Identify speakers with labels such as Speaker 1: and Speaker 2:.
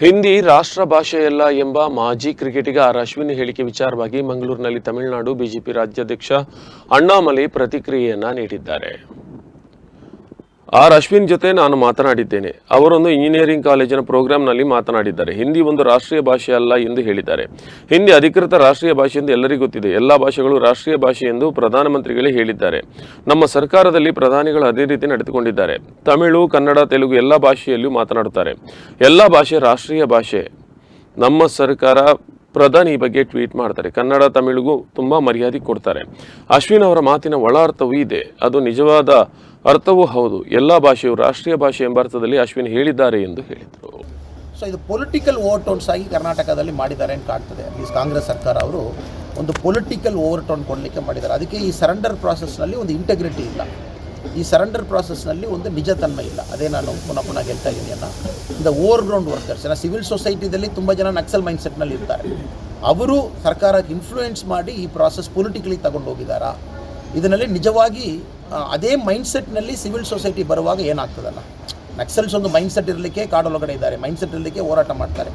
Speaker 1: ಹಿಂದಿ ರಾಷ್ಟ್ರ ಭಾಷೆಯಲ್ಲ ಎಂಬ ಮಾಜಿ ಕ್ರಿಕೆಟಿಗ ಆರ್ ಅಶ್ವಿನ್ ಹೇಳಿಕೆ ವಿಚಾರವಾಗಿ ಮಂಗಳೂರಿನಲ್ಲಿ ತಮಿಳುನಾಡು ಬಿಜೆಪಿ ರಾಜ್ಯಾಧ್ಯಕ್ಷ ಅಣ್ಣಾಮಲೈ ಪ್ರತಿಕ್ರಿಯೆಯನ್ನ ನೀಡಿದ್ದಾರೆ. ಆರ್ ಅಶ್ವಿನ್ ಜೊತೆ ನಾನು ಮಾತನಾಡಿದ್ದೇನೆ. ಅವರೊಂದು ಇಂಜಿನಿಯರಿಂಗ್ ಕಾಲೇಜಿನ ಪ್ರೋಗ್ರಾಂನಲ್ಲಿ ಮಾತನಾಡಿದ್ದಾರೆ. ಹಿಂದಿ ಒಂದು ರಾಷ್ಟ್ರೀಯ ಭಾಷೆ ಅಲ್ಲ ಎಂದು ಹೇಳಿದ್ದಾರೆ. ಹಿಂದಿ ಅಧಿಕೃತ ರಾಷ್ಟ್ರೀಯ ಭಾಷೆ ಎಂದು ಎಲ್ಲರಿಗೂ ಗೊತ್ತಿದೆ. ಎಲ್ಲ ಭಾಷೆಗಳು ರಾಷ್ಟ್ರೀಯ ಭಾಷೆ ಎಂದು ಪ್ರಧಾನಮಂತ್ರಿಗಳೇ ಹೇಳಿದ್ದಾರೆ. ನಮ್ಮ ಸರ್ಕಾರದಲ್ಲಿ ಪ್ರಧಾನಿಗಳು ಅದೇ ರೀತಿ ನಡೆದುಕೊಂಡಿದ್ದಾರೆ. ತಮಿಳು, ಕನ್ನಡ, ತೆಲುಗು ಎಲ್ಲ ಭಾಷೆಯಲ್ಲಿಯೂ ಮಾತನಾಡುತ್ತಾರೆ. ಎಲ್ಲ ಭಾಷೆ ರಾಷ್ಟ್ರೀಯ ಭಾಷೆ. ನಮ್ಮ ಸರ್ಕಾರ ಪ್ರಧಾನಿ ಈ ಬಗ್ಗೆ ಟ್ವೀಟ್ ಮಾಡ್ತಾರೆ. ಕನ್ನಡ ತಮಿಳಿಗೂ ತುಂಬ ಮರ್ಯಾದೆ ಕೊಡ್ತಾರೆ. ಅಶ್ವಿನ್ ಅವರ ಮಾತಿನ ಒಳ ಅರ್ಥವೂ ಇದೆ. ಅದು ನಿಜವಾದ ಅರ್ಥವೂ ಹೌದು. ಎಲ್ಲ ಭಾಷೆಯು ರಾಷ್ಟ್ರೀಯ ಭಾಷೆ ಎಂಬ ಅರ್ಥದಲ್ಲಿ ಅಶ್ವಿನ್ ಹೇಳಿದ್ದಾರೆ ಎಂದು ಹೇಳಿದರು.
Speaker 2: ಸೊ ಇದು ಪೊಲಿಟಿಕಲ್ ಓವರ್ಟೋನ್ಸ್ ಆಗಿ ಕರ್ನಾಟಕದಲ್ಲಿ ಮಾಡಿದ್ದಾರೆ ಅಂತ ಕಾಣ್ತದೆ. ಅಟ್ಲೀಸ್ಟ್ ಕಾಂಗ್ರೆಸ್ ಸರ್ಕಾರ ಅವರು ಒಂದು ಪೊಲಿಟಿಕಲ್ ಓವರ್ಟೋನ್ ಕೊಡಲಿಕ್ಕೆ ಮಾಡಿದ್ದಾರೆ. ಅದಕ್ಕೆ ಈ ಸರೆಂಡರ್ ಪ್ರಾಸೆಸ್ನಲ್ಲಿ ಒಂದು ಇಂಟೆಗ್ರಿಟಿ ಇಲ್ಲ. ಈ ಸರೆಂಡರ್ ಪ್ರಾಸೆಸ್ನಲ್ಲಿ ಒಂದು ನಿಜ ನಿಜತನ್ಮ ಇಲ್ಲ. ಅದೇ ನಾನು ಪುನಃ ಪುನಃ ಗೆಲ್ತಾ ಇದ್ದೀನಿ ಅಲ್ಲ. ಇಂದ ಓವರ್ ಗ್ರೌಂಡ್ ವರ್ಕರ್ಸ್ ಏನೋ ಸಿವಿಲ್ ಸೊಸೈಟಿದಲ್ಲಿ ತುಂಬ ಜನ ನಕ್ಸಲ್ ಮೈಂಡ್ಸೆಟ್ನಲ್ಲಿ ಇರ್ತಾರೆ. ಅವರು ಸರ್ಕಾರಕ್ಕೆ ಇನ್ಫ್ಲೂಯೆನ್ಸ್ ಮಾಡಿ ಈ ಪ್ರಾಸೆಸ್ ಪೊಲಿಟಿಕಲಿ ತಗೊಂಡು ಹೋಗಿದ್ದಾರಾ ಇದರಲ್ಲಿ ನಿಜವಾಗಿ ಅದೇ ಮೈಂಡ್ಸೆಟ್ನಲ್ಲಿ ಸಿವಿಲ್ ಸೊಸೈಟಿ ಬರುವಾಗ ಏನಾಗ್ತದಲ್ಲ? ನಕ್ಸಲ್ಸ್ ಒಂದು ಮೈಂಡ್ಸೆಟ್ ಇರಲಿಕ್ಕೆ ಕಾಡೊಳಗಡೆ ಇದ್ದಾರೆ. ಮೈಂಡ್ಸೆಟ್ ಇರಲಿಕ್ಕೆ ಹೋರಾಟ ಮಾಡ್ತಾರೆ.